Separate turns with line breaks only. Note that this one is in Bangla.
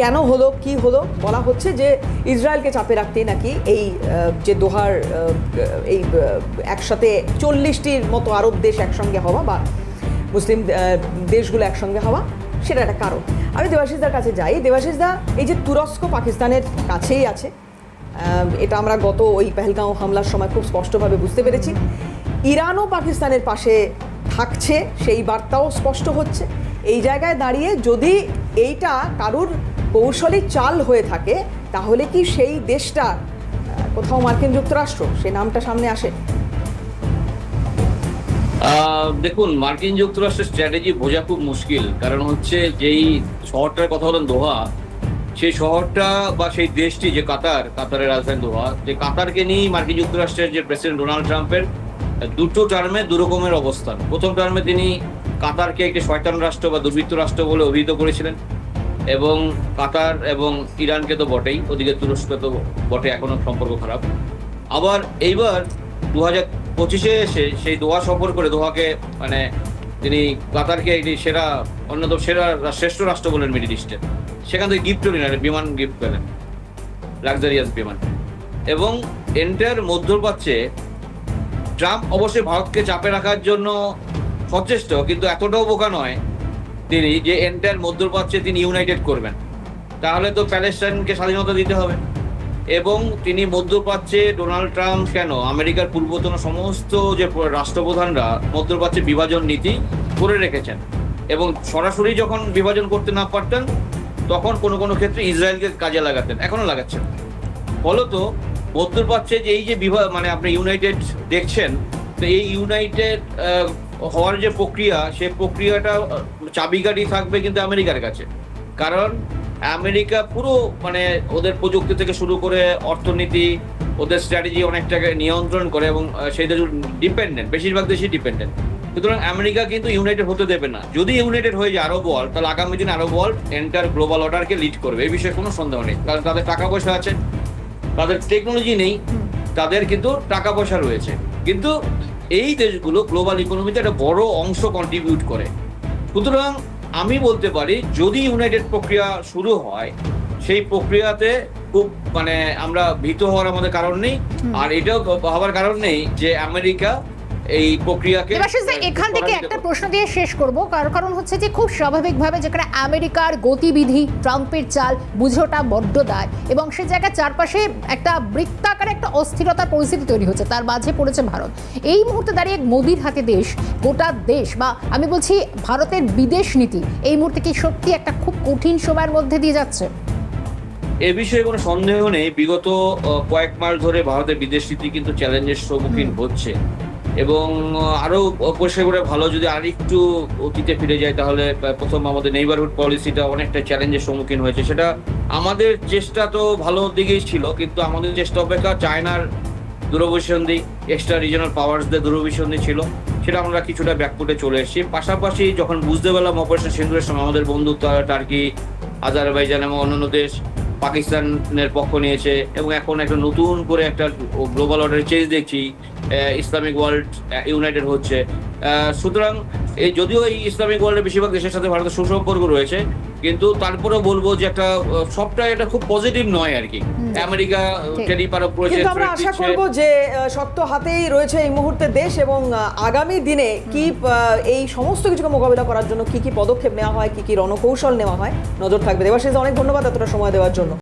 কেন হলো, কি হলো? বলা হচ্ছে যে ইসরায়েলকে চাপে রাখতেই নাকি এই যে দোহার এই একসাথে চল্লিশটির মতো আরব দেশ একসঙ্গে হওয়া বা মুসলিম দেশগুলো একসঙ্গে হওয়া, সেটা একটা কারণ। আমি দেবাশিসদার কাছে যাই। দেবাশিসদা, এই যে তুরস্ক পাকিস্তানের কাছেই আছে এটা আমরা গত ওই পেহেলগাঁও হামলার সময় খুব স্পষ্টভাবে বুঝতে পেরেছি। ইরানও পাকিস্তানের পাশে থাকছে, সেই বার্তাও স্পষ্ট হচ্ছে। এই জায়গায় দাঁড়িয়ে যদি এইটা কারুর কৌশলী চাল হয়ে থাকে, তাহলে কি সেই দেশটা কোথাও মার্কিন যুক্তরাষ্ট্র সেই নামটা সামনে আসে?
দেখুন, মার্কিন যুক্তরাষ্ট্রের স্ট্র্যাটেজি বোঝা খুব মুশকিল, কারণ হচ্ছে যেই শহরটার কথা বলেন দোহা, সেই শহরটা বা সেই দেশটি, যে কাতার, কাতারের রাজধানী দোহা, যে কাতারকে নিয়েই মার্কিন যুক্তরাষ্ট্রের যে প্রেসিডেন্ট ডোনাল্ড ট্রাম্পের, দুটো টার্মে দু রকমের অবস্থান। প্রথম টার্মে তিনি কাতারকে একটি শয়তান রাষ্ট্র বা দুর্বৃত্ত রাষ্ট্র বলে অভিহিত করেছিলেন। এবং কাতার এবং ইরানকে তো বটেই, ওদিকে তুরস্ক তো বটে, এখনও সম্পর্ক খারাপ। আবার এইবার দু হাজার পঁচিশে এসে সেই দোহা সফর করে দোহাকে মানে তিনি কাতারকে একটি সেরা, অন্যতম সেরা শ্রেষ্ঠ রাষ্ট্র বলেন মিডিল ইস্টের সেখান থেকে গিফটও নিলেন বিমান গিফট পেলেন, লাক্সারিয়াস বিমান। এবং এন্টার মধ্যপ্রাচ্যে ট্রাম্প অবশ্যই ভারতকে চাপে রাখার জন্য সচেষ্ট, কিন্তু এতটাও বোকা নয় তিনি যে এন্টার মধ্যপ্রাচ্যে তিনি ইউনাইটেড করবেন। তাহলে তো প্যালেস্টাইনকে স্বাধীনতা দিতে হবে। এবং তিনি মধ্যপ্রাচ্যে ডোনাল্ড ট্রাম্প কেন? আমেরিকার পূর্বতন সমস্ত যে রাষ্ট্রপ্রধানরা মধ্যপ্রাচ্যে বিভাজন নীতি করে রেখেছেন। এবং সরাসরি যখন বিভাজন করতে না পারতেন, তখন কোনো কোনো ক্ষেত্রে ইসরায়েলকে কাজে লাগাতেন। এখনও লাগাচ্ছেন। ফলত মধ্যপ্রাচ্যে যে এই যে বিভাগ মানে আপনি ইউনাইটেড দেখছেন, তো এই ইউনাইটেড হওয়ার যে প্রক্রিয়া সেই প্রক্রিয়াটা চাবিকাঠি থাকবে কিন্তু আমেরিকার কাছে। কারণ আমেরিকা পুরো মানে ওদের প্রযুক্তি থেকে শুরু করে অর্থনীতি ওদের স্ট্র্যাটেজি অনেকটাকে নিয়ন্ত্রণ করে এবং সেই দেশ ডিপেন্ডেন্ট বেশিরভাগ দেশই ডিপেন্ডেন্ট সুতরাং আমেরিকা কিন্তু ইউনাইটেড হতে দেবে না। যদি ইউনাইটেড হয়ে যায় আরব ওয়ার্ল্ড তাহলে আগামী দিনে আরব ওয়ার্ল্ড এন্টার গ্লোবাল অর্ডারকে লিড করবে। এই বিষয়ে কোনো সন্দেহ নেই। কারণ তাদের টাকা পয়সা আছে তাদের টেকনোলজি নেই তাদের কিন্তু টাকা পয়সা রয়েছে। কিন্তু এই দেশগুলো গ্লোবাল ইকোনমিতে একটা বড় অংশ কন্ট্রিবিউট করে। সুতরাং আমি বলতে পারি যদি ইউনাইটেড প্রক্রিয়া শুরু হয় সেই প্রক্রিয়াতে খুব মানে আমরা ভীত হওয়ার আমাদের কারণ নেই। আর এটাও ভাবার কারণ নেই যে আমেরিকা এই প্রক্রিয়াকে
এখান থেকে একটা প্রশ্ন দিয়ে শেষ করব। কারণ কারণ হচ্ছে যে খুব স্বাভাবিকভাবে যেখানে আমেরিকার গতিবিধি ট্রাম্পের চাল বুঝোটা বড্ড দায় এবং সে জায়গায় চারপাশে একটা বৃত্তাকার একটা অস্থিরতার পরিস্থিতি তৈরি হচ্ছে তার মাঝে পড়েছে ভারত। এই মুহূর্তে দাঁড়িয়ে মোদির হাতে দেশ গোটা দেশ বা আমি বলছি ভারতের বিদেশ নীতি এই মুহূর্তে কি সত্যি একটা খুব কঠিন সময়ের মধ্যে দিয়ে যাচ্ছে?
এ বিষয়ে কোনো সন্দেহ নেই। বিগত কয়েক মাস ধরে ভারতের বিদেশ নীতি কিন্তু চ্যালেঞ্জের সম্মুখীন হচ্ছে। এবং আহ, আরও পরিষ্কার করে ভালো যদি আর একটু অতীতে ফিরে যায় তাহলে প্রথম আমাদের নেইবারহুড পলিসিটা অনেকটা চ্যালেঞ্জের সম্মুখীন হয়েছে। সেটা আমাদের চেষ্টা তো ভালো দিকেই ছিল কিন্তু আমাদের চেষ্টা অপেক্ষা চায়নার দূরভিসন্ধি এক্সট্রা রিজনাল পাওয়ার্সদের দূরভিসন্ধি ছিল সেটা আমরা কিছুটা ব্যাকফুটে চলে এসেছি। পাশাপাশি যখন বুঝতে পারলাম অপারেশন সিন্দুরের সময় আমাদের বন্ধু টার্কি আজারবাইজান এবং অন্যান্য দেশ পাকিস্তানের পক্ষ নিয়েছে এবং এখন একটা নতুন করে একটা গ্লোবাল অর্ডার চেঞ্জ দেখছি আহ, ইসলামিক ওয়ার্ল্ড ইউনাইটেড হচ্ছে। আহ, সুতরাং এই যদিও এই ইসলামিক ওয়ার্ল্ডের বেশিরভাগ দেশের সাথে ভারতের সুসম্পর্ক রয়েছে কিন্তু তারপরেও বলব যে একটা সবটাই এটা খুব পজিটিভ নয় আর কি। আমেরিকা। টেরি পারো
কিন্তু আমরা আশা করব যে আহ, শক্ত হাতেই রয়েছে এই মুহূর্তে দেশ এবং আগামী দিনে কি আহ, এই সমস্ত কিছুকে মোকাবিলা করার জন্য কি কি পদক্ষেপ নেওয়া হয় কি কি রণকৌশল নেওয়া হয় নজর থাকবে। দেবাশিস অনেক ধন্যবাদ এতটা সময় দেওয়ার জন্য।